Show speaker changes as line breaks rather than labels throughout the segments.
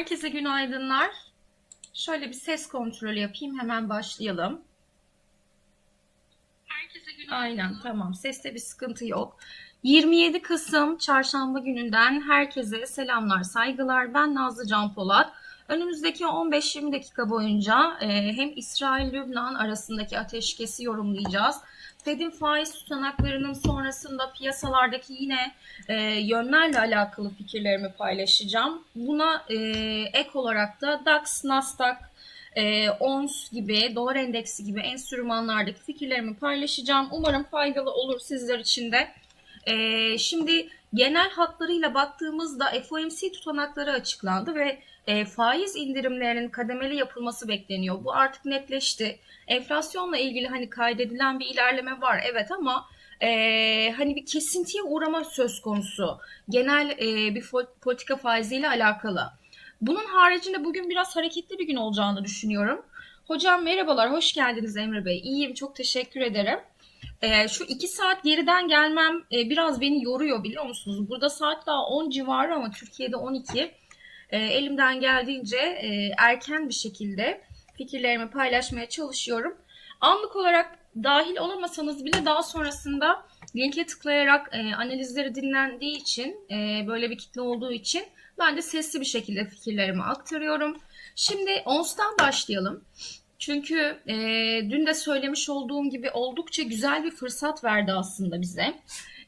Herkese günaydınlar. Şöyle bir ses kontrolü yapayım hemen başlayalım.
Herkese günaydın.
Aynen tamam seste bir sıkıntı yok. 27 Kasım çarşamba gününden herkese selamlar saygılar. Ben Nazlı Can Polat. Önümüzdeki 15-20 dakika boyunca e, hem İsrail-Lübnan arasındaki ateşkesi yorumlayacağız. Fed'in faiz tutanaklarının sonrasında piyasalardaki yine e, yönlerle alakalı fikirlerimi paylaşacağım. Buna e, ek olarak da DAX, Nasdaq, e, ONS gibi, dolar endeksi gibi enstrümanlardaki fikirlerimi paylaşacağım. Umarım faydalı olur sizler için de. E, şimdi genel hatlarıyla baktığımızda FOMC tutanakları açıklandı ve e, faiz indirimlerinin kademeli yapılması bekleniyor. Bu artık netleşti. Enflasyonla ilgili hani kaydedilen bir ilerleme var evet ama e, hani bir kesintiye uğrama söz konusu. Genel e, bir politika faiziyle alakalı. Bunun haricinde bugün biraz hareketli bir gün olacağını düşünüyorum. Hocam merhabalar, hoş geldiniz Emre Bey. İyiyim, çok teşekkür ederim. Ee, şu iki saat geriden gelmem e, biraz beni yoruyor biliyor musunuz? Burada saat daha 10 civarı ama Türkiye'de 12. Ee, elimden geldiğince e, erken bir şekilde fikirlerimi paylaşmaya çalışıyorum. Anlık olarak dahil olamasanız bile daha sonrasında linke tıklayarak e, analizleri dinlendiği için, e, böyle bir kitle olduğu için ben de sesli bir şekilde fikirlerimi aktarıyorum. Şimdi ONS'tan başlayalım. Çünkü e, dün de söylemiş olduğum gibi oldukça güzel bir fırsat verdi aslında bize.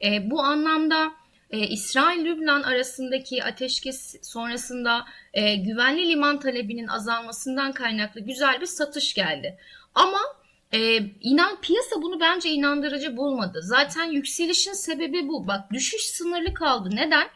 E, bu anlamda e, İsrail-Lübnan arasındaki ateşkes sonrasında e, güvenli liman talebinin azalmasından kaynaklı güzel bir satış geldi. Ama e, inan piyasa bunu bence inandırıcı bulmadı. Zaten yükselişin sebebi bu. Bak düşüş sınırlı kaldı. Neden?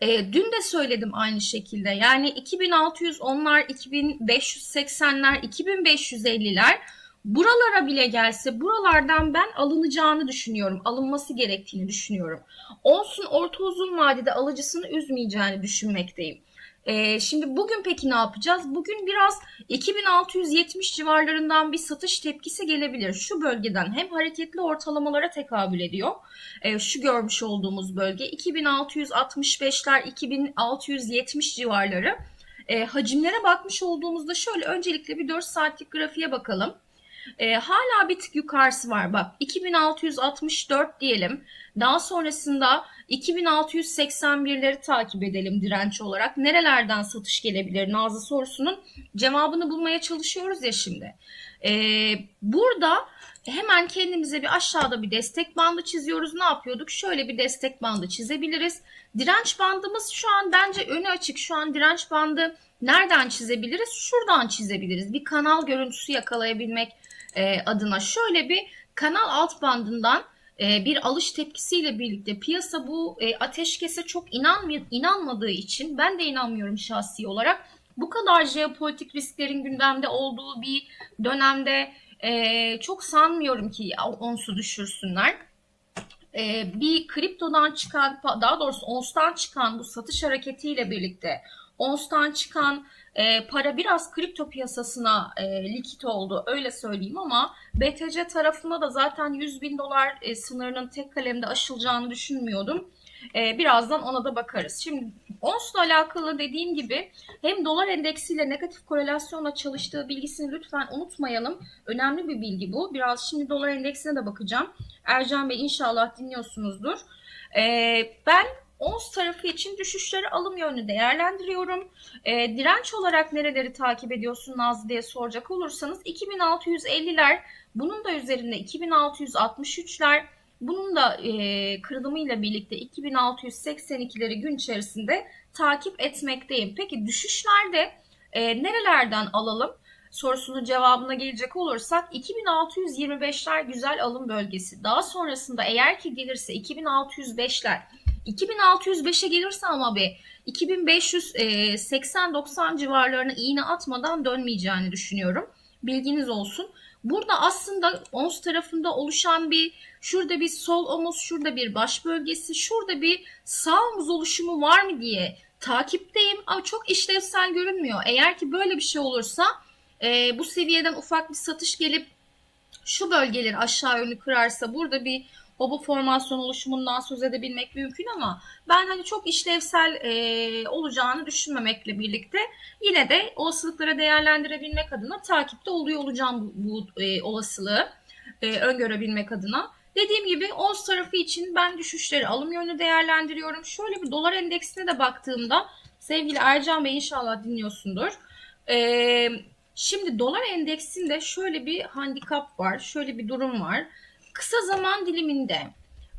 E, dün de söyledim aynı şekilde. Yani 2610'lar, 2580'ler, 2550'ler buralara bile gelse buralardan ben alınacağını düşünüyorum. Alınması gerektiğini düşünüyorum. Olsun orta uzun vadede alıcısını üzmeyeceğini düşünmekteyim. Ee, şimdi bugün peki ne yapacağız? Bugün biraz 2670 civarlarından bir satış tepkisi gelebilir. Şu bölgeden hem hareketli ortalamalara tekabül ediyor. Ee, şu görmüş olduğumuz bölge 2665'ler 2670 civarları. Ee, hacimlere bakmış olduğumuzda şöyle öncelikle bir 4 saatlik grafiğe bakalım. Ee, hala bir tık yukarısı var bak 2664 diyelim. Daha sonrasında 2681'leri takip edelim direnç olarak. Nerelerden satış gelebilir Nazlı sorusunun cevabını bulmaya çalışıyoruz ya şimdi. Ee, burada hemen kendimize bir aşağıda bir destek bandı çiziyoruz. Ne yapıyorduk? Şöyle bir destek bandı çizebiliriz. Direnç bandımız şu an bence önü açık. Şu an direnç bandı nereden çizebiliriz? Şuradan çizebiliriz. Bir kanal görüntüsü yakalayabilmek e, adına şöyle bir kanal alt bandından e, bir alış tepkisiyle birlikte piyasa bu e, ateşkese çok inanmıyor, inanmadığı için ben de inanmıyorum şahsi olarak bu kadar jeopolitik risklerin gündemde olduğu bir dönemde e, çok sanmıyorum ki onsu düşürsünler. E, bir kriptodan çıkan daha doğrusu onstan çıkan bu satış hareketiyle birlikte onstan çıkan e, para biraz kripto piyasasına e, likit oldu öyle söyleyeyim ama BTC tarafında da zaten 100 bin dolar e, sınırının tek kalemde aşılacağını düşünmüyordum. E, birazdan ona da bakarız. Şimdi ONS'la alakalı dediğim gibi hem dolar endeksiyle negatif korelasyonla çalıştığı bilgisini lütfen unutmayalım. Önemli bir bilgi bu. Biraz şimdi dolar endeksine de bakacağım. Ercan Bey inşallah dinliyorsunuzdur. E, ben ONS tarafı için düşüşleri alım yönlü değerlendiriyorum. E, direnç olarak nereleri takip ediyorsun Nazlı diye soracak olursanız 2650'ler bunun da üzerinde 2663'ler bunun da e, kırılımıyla birlikte 2682'leri gün içerisinde takip etmekteyim. Peki düşüşlerde e, nerelerden alalım? sorusunun cevabına gelecek olursak 2625'ler güzel alım bölgesi. Daha sonrasında eğer ki gelirse 2605'ler 2605'e gelirse ama bir 2580-90 civarlarına iğne atmadan dönmeyeceğini düşünüyorum. Bilginiz olsun. Burada aslında ons tarafında oluşan bir şurada bir sol omuz, şurada bir baş bölgesi, şurada bir sağ omuz oluşumu var mı diye takipteyim ama çok işlevsel görünmüyor. Eğer ki böyle bir şey olursa e, bu seviyeden ufak bir satış gelip şu bölgeleri aşağı yönlü kırarsa burada bir obo formasyon oluşumundan söz edebilmek mümkün ama ben hani çok işlevsel e, olacağını düşünmemekle birlikte yine de olasılıkları değerlendirebilmek adına takipte oluyor olacağım bu, bu e, olasılığı e, öngörebilmek adına. Dediğim gibi ONS tarafı için ben düşüşleri alım yönlü değerlendiriyorum. Şöyle bir dolar endeksine de baktığımda sevgili Ercan Bey inşallah dinliyorsundur. Ee, şimdi dolar endeksinde şöyle bir handikap var, şöyle bir durum var. Kısa zaman diliminde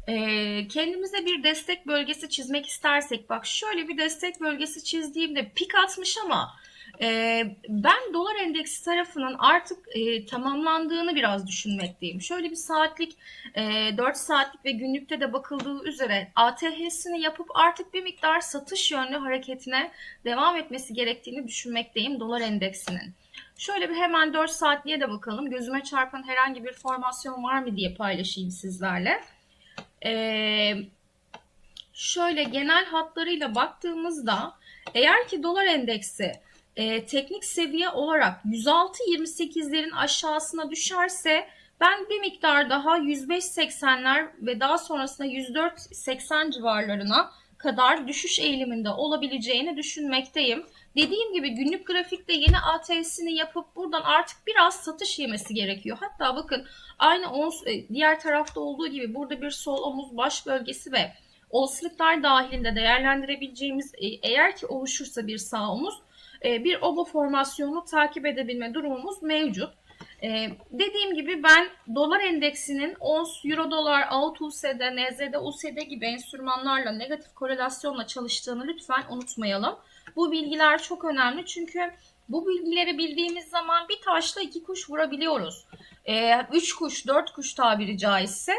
e, kendimize bir destek bölgesi çizmek istersek, bak şöyle bir destek bölgesi çizdiğimde pik atmış ama e, ben dolar endeksi tarafının artık e, tamamlandığını biraz düşünmekteyim. Şöyle bir saatlik, e, 4 saatlik ve günlükte de bakıldığı üzere ATH'sini yapıp artık bir miktar satış yönlü hareketine devam etmesi gerektiğini düşünmekteyim dolar endeksinin. Şöyle bir hemen 4 saatliğe de bakalım. Gözüme çarpan herhangi bir formasyon var mı diye paylaşayım sizlerle. Ee, şöyle genel hatlarıyla baktığımızda eğer ki dolar endeksi e, teknik seviye olarak 106.28'lerin aşağısına düşerse ben bir miktar daha 105.80'ler ve daha sonrasında 104.80 civarlarına kadar düşüş eğiliminde olabileceğini düşünmekteyim. Dediğim gibi günlük grafikte yeni ATS'ini yapıp buradan artık biraz satış yemesi gerekiyor. Hatta bakın aynı ons, diğer tarafta olduğu gibi burada bir sol omuz baş bölgesi ve olasılıklar dahilinde değerlendirebileceğimiz e, eğer ki oluşursa bir sağ omuz e, bir obo formasyonu takip edebilme durumumuz mevcut. Ee, dediğim gibi ben dolar endeksinin ons, euro dolar, alt USD, NZD, USD gibi enstrümanlarla negatif korelasyonla çalıştığını lütfen unutmayalım. Bu bilgiler çok önemli çünkü bu bilgileri bildiğimiz zaman bir taşla iki kuş vurabiliyoruz. Ee, üç kuş, dört kuş tabiri caizse.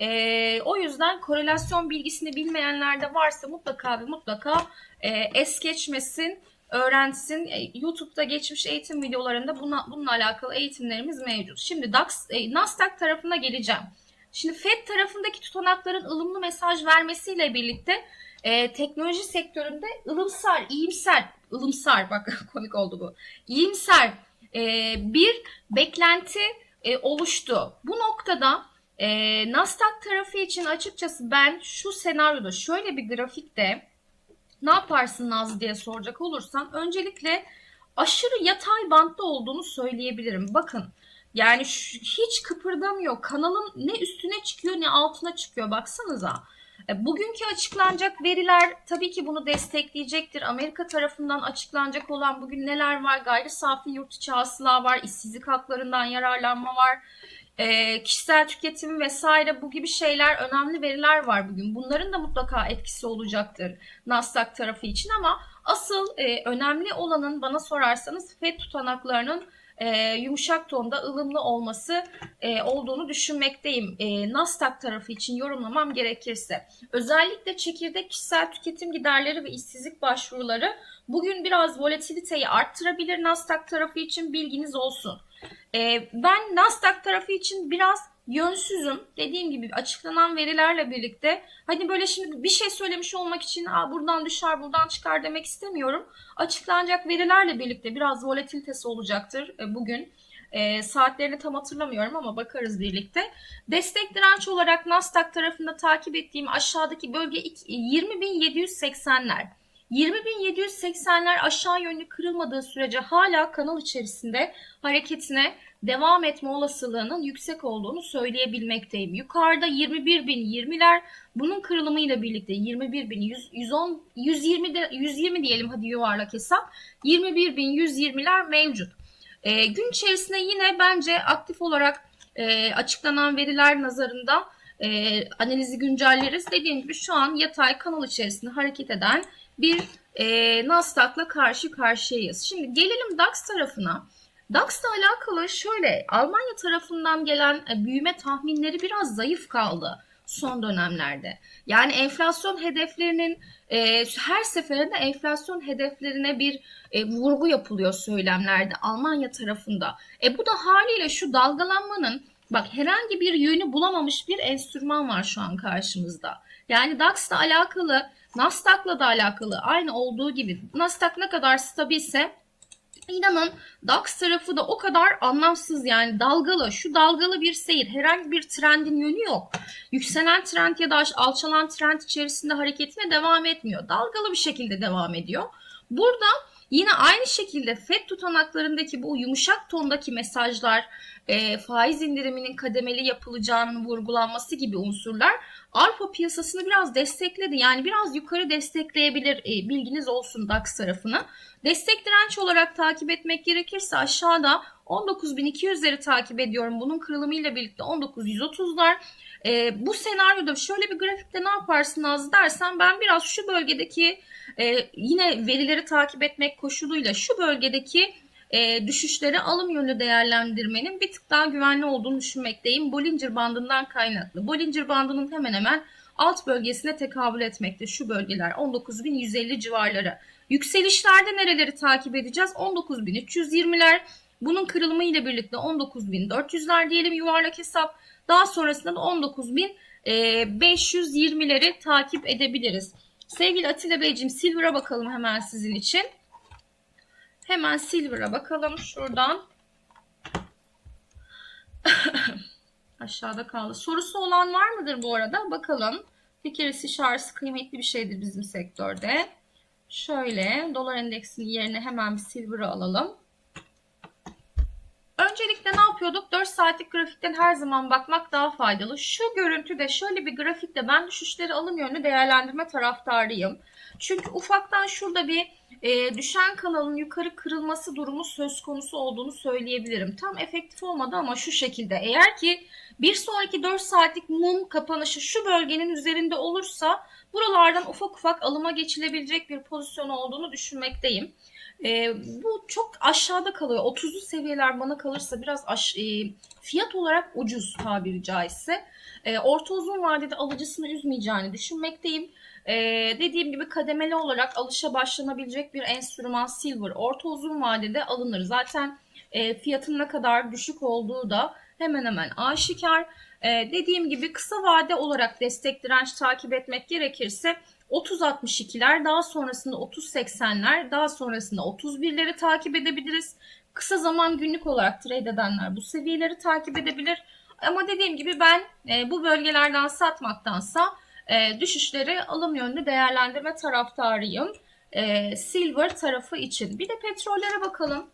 Ee, o yüzden korelasyon bilgisini bilmeyenler de varsa mutlaka ve mutlaka e, es geçmesin öğrensin. E, YouTube'da geçmiş eğitim videolarında buna, bununla alakalı eğitimlerimiz mevcut. Şimdi DAX, e, Nasdaq tarafına geleceğim. Şimdi FED tarafındaki tutanakların ılımlı mesaj vermesiyle birlikte e, teknoloji sektöründe ılımsar, iyimser, ılımsar bak komik oldu bu. İyimser e, bir beklenti e, oluştu. Bu noktada e, Nasdaq tarafı için açıkçası ben şu senaryoda şöyle bir grafikte ne yaparsın Naz diye soracak olursam öncelikle aşırı yatay bantta olduğunu söyleyebilirim. Bakın yani şu, hiç kıpırdamıyor. Kanalın ne üstüne çıkıyor ne altına çıkıyor. Baksanıza. E, bugünkü açıklanacak veriler tabii ki bunu destekleyecektir. Amerika tarafından açıklanacak olan bugün neler var? Gayri safi yurt içi hasıla var, işsizlik haklarından yararlanma var, e, kişisel tüketim vesaire bu gibi şeyler önemli veriler var bugün. Bunların da mutlaka etkisi olacaktır Nasdaq tarafı için ama asıl e, önemli olanın bana sorarsanız FED tutanaklarının e, yumuşak tonda ılımlı olması e, olduğunu düşünmekteyim. E, Nasdaq tarafı için yorumlamam gerekirse. Özellikle çekirdek kişisel tüketim giderleri ve işsizlik başvuruları bugün biraz volatiliteyi arttırabilir Nasdaq tarafı için bilginiz olsun. E, ben Nasdaq tarafı için biraz yönsüzüm. Dediğim gibi açıklanan verilerle birlikte hani böyle şimdi bir şey söylemiş olmak için Aa, buradan düşer buradan çıkar demek istemiyorum. Açıklanacak verilerle birlikte biraz volatilitesi olacaktır e, bugün. E, saatlerini tam hatırlamıyorum ama bakarız birlikte. Destek direnç olarak Nasdaq tarafında takip ettiğim aşağıdaki bölge 20.780'ler. 20.780'ler aşağı yönlü kırılmadığı sürece hala kanal içerisinde hareketine devam etme olasılığının yüksek olduğunu söyleyebilmekteyim. Yukarıda 21.020'ler bunun kırılımıyla birlikte 21.110 120 de 120 diyelim hadi yuvarlak hesap 21.120'ler mevcut. E, gün içerisinde yine bence aktif olarak e, açıklanan veriler nazarında e, analizi güncelleriz. Dediğim gibi şu an yatay kanal içerisinde hareket eden bir e, Nasdaq'la karşı karşıyayız. Şimdi gelelim DAX tarafına. DAX'la alakalı şöyle Almanya tarafından gelen e, büyüme tahminleri biraz zayıf kaldı son dönemlerde. Yani enflasyon hedeflerinin e, her seferinde enflasyon hedeflerine bir e, vurgu yapılıyor söylemlerde Almanya tarafında. E bu da haliyle şu dalgalanmanın bak herhangi bir yönü bulamamış bir enstrüman var şu an karşımızda. Yani DAX'la alakalı Nasdaq'la da alakalı aynı olduğu gibi Nasdaq ne kadar stabilse İnanın DAX tarafı da o kadar anlamsız yani dalgalı. Şu dalgalı bir seyir. Herhangi bir trendin yönü yok. Yükselen trend ya da alçalan trend içerisinde hareketine devam etmiyor. Dalgalı bir şekilde devam ediyor. Burada yine aynı şekilde FED tutanaklarındaki bu yumuşak tondaki mesajlar, e, faiz indiriminin kademeli yapılacağının vurgulanması gibi unsurlar Avrupa piyasasını biraz destekledi. Yani biraz yukarı destekleyebilir e, bilginiz olsun DAX tarafını. Destek direnç olarak takip etmek gerekirse aşağıda 19.200'leri takip ediyorum. Bunun kırılımıyla birlikte 19.130'lar. E, bu senaryoda şöyle bir grafikte ne yaparsın Nazlı dersen ben biraz şu bölgedeki e, yine verileri takip etmek koşuluyla şu bölgedeki e, düşüşleri alım yönlü değerlendirmenin bir tık daha güvenli olduğunu düşünmekteyim. Bollinger bandından kaynaklı. Bollinger bandının hemen hemen alt bölgesine tekabül etmekte şu bölgeler 19.150 civarları. Yükselişlerde nereleri takip edeceğiz? 19.320'ler. Bunun kırılımı ile birlikte 19.400'ler diyelim yuvarlak hesap. Daha sonrasında da 19.520'leri takip edebiliriz. Sevgili Atilla Beyciğim Silver'a bakalım hemen sizin için. Hemen Silver'a bakalım şuradan. Aşağıda kaldı. Sorusu olan var mıdır bu arada? Bakalım. Fikir istişaresi kıymetli bir şeydir bizim sektörde. Şöyle dolar endeksinin yerine hemen bir Silver'ı alalım. Öncelikle ne yapıyorduk? 4 saatlik grafikten her zaman bakmak daha faydalı. Şu görüntüde şöyle bir grafikte ben düşüşleri alım yönlü değerlendirme taraftarıyım. Çünkü ufaktan şurada bir e, düşen kanalın yukarı kırılması durumu söz konusu olduğunu söyleyebilirim. Tam efektif olmadı ama şu şekilde. Eğer ki bir sonraki 4 saatlik mum kapanışı şu bölgenin üzerinde olursa buralardan ufak ufak alıma geçilebilecek bir pozisyon olduğunu düşünmekteyim. E, bu çok aşağıda kalıyor. 30'lu seviyeler bana kalırsa biraz aş, e, fiyat olarak ucuz tabiri caizse. E, orta uzun vadede alıcısını üzmeyeceğini düşünmekteyim. E, dediğim gibi kademeli olarak alışa başlanabilecek bir enstrüman silver orta uzun vadede alınır. Zaten e, fiyatın ne kadar düşük olduğu da hemen hemen aşikar. E, dediğim gibi kısa vade olarak destek direnç takip etmek gerekirse 30-62'ler daha sonrasında 30-80'ler daha sonrasında 31'leri takip edebiliriz. Kısa zaman günlük olarak trade edenler bu seviyeleri takip edebilir. Ama dediğim gibi ben e, bu bölgelerden satmaktansa e, düşüşleri alım yönlü değerlendirme taraftarıyım. E, silver tarafı için. Bir de petrollere bakalım.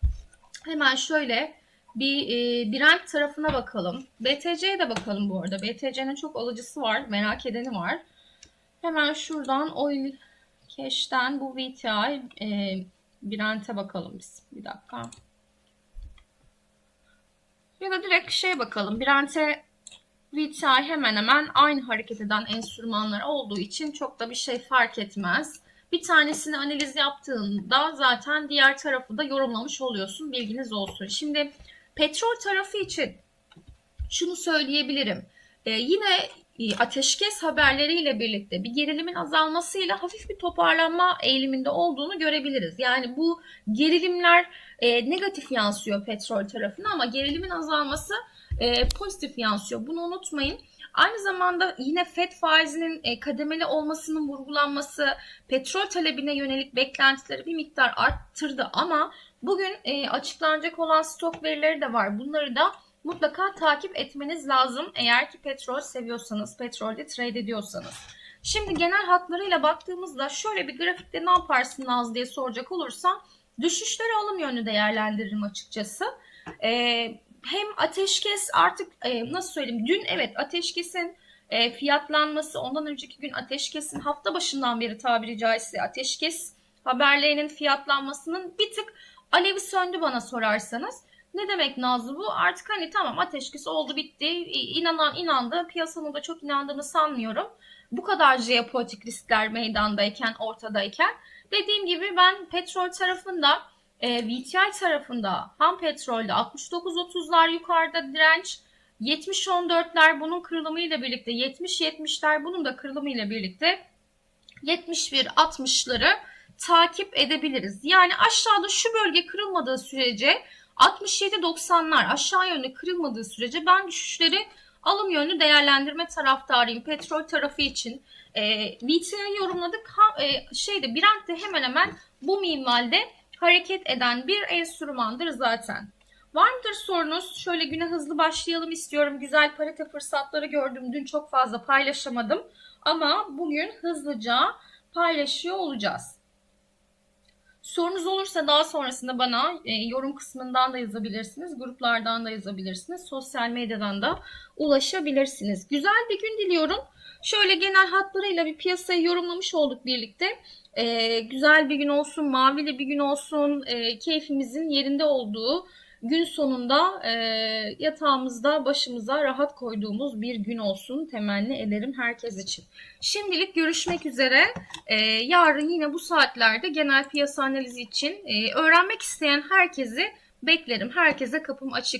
Hemen şöyle bir e, Brent tarafına bakalım. BTC'ye de bakalım bu arada. BTC'nin çok alıcısı var. Merak edeni var. Hemen şuradan Oil Cash'ten bu VTI e, Brent'e bakalım biz. Bir dakika. Ya da direkt şeye bakalım. Brent'e VTI hemen hemen aynı hareket eden enstrümanlar olduğu için çok da bir şey fark etmez. Bir tanesini analiz yaptığında zaten diğer tarafı da yorumlamış oluyorsun. Bilginiz olsun. Şimdi petrol tarafı için şunu söyleyebilirim. Ee, yine ateşkes haberleriyle birlikte bir gerilimin azalmasıyla hafif bir toparlanma eğiliminde olduğunu görebiliriz. Yani bu gerilimler e, negatif yansıyor petrol tarafına ama gerilimin azalması e, pozitif yansıyor. Bunu unutmayın. Aynı zamanda yine FED faizinin e, kademeli olmasının vurgulanması petrol talebine yönelik beklentileri bir miktar arttırdı ama bugün e, açıklanacak olan stok verileri de var. Bunları da mutlaka takip etmeniz lazım eğer ki petrol seviyorsanız, petrolde trade ediyorsanız. Şimdi genel hatlarıyla baktığımızda şöyle bir grafikte ne yaparsın Naz diye soracak olursam düşüşleri alım yönlü değerlendiririm açıkçası. Ee, hem ateşkes artık e, nasıl söyleyeyim dün evet ateşkesin e, fiyatlanması ondan önceki gün ateşkesin hafta başından beri tabiri caizse ateşkes haberlerinin fiyatlanmasının bir tık alevi söndü bana sorarsanız. Ne demek Nazlı bu? Artık hani tamam ateşkes oldu bitti. İnanan inandı. Piyasanın da çok inandığını sanmıyorum. Bu kadar jeopolitik riskler meydandayken, ortadayken. Dediğim gibi ben petrol tarafında, e, VTI tarafında ham petrolde 69-30'lar yukarıda direnç, 70-14'ler bunun kırılımıyla birlikte, 70-70'ler bunun da kırılımıyla birlikte 71-60'ları takip edebiliriz. Yani aşağıda şu bölge kırılmadığı sürece 67-90'lar aşağı yönde kırılmadığı sürece ben düşüşleri alım yönlü değerlendirme taraftarıyım. Petrol tarafı için e, VTI'yi yorumladık. Ha, e, şeyde Brent de hemen hemen bu minvalde hareket eden bir enstrümandır zaten. Var mıdır sorunuz? Şöyle güne hızlı başlayalım istiyorum. Güzel parite fırsatları gördüm. Dün çok fazla paylaşamadım. Ama bugün hızlıca paylaşıyor olacağız. Sorunuz olursa daha sonrasında bana e, yorum kısmından da yazabilirsiniz. Gruplardan da yazabilirsiniz. Sosyal medyadan da ulaşabilirsiniz. Güzel bir gün diliyorum. Şöyle genel hatlarıyla bir piyasayı yorumlamış olduk birlikte. E, güzel bir gün olsun, mavili bir gün olsun, e, keyfimizin yerinde olduğu gün sonunda e, yatağımızda başımıza rahat koyduğumuz bir gün olsun temenni ederim herkes için. Şimdilik görüşmek üzere. E, yarın yine bu saatlerde genel piyasa analizi için e, öğrenmek isteyen herkesi beklerim. Herkese kapım açık.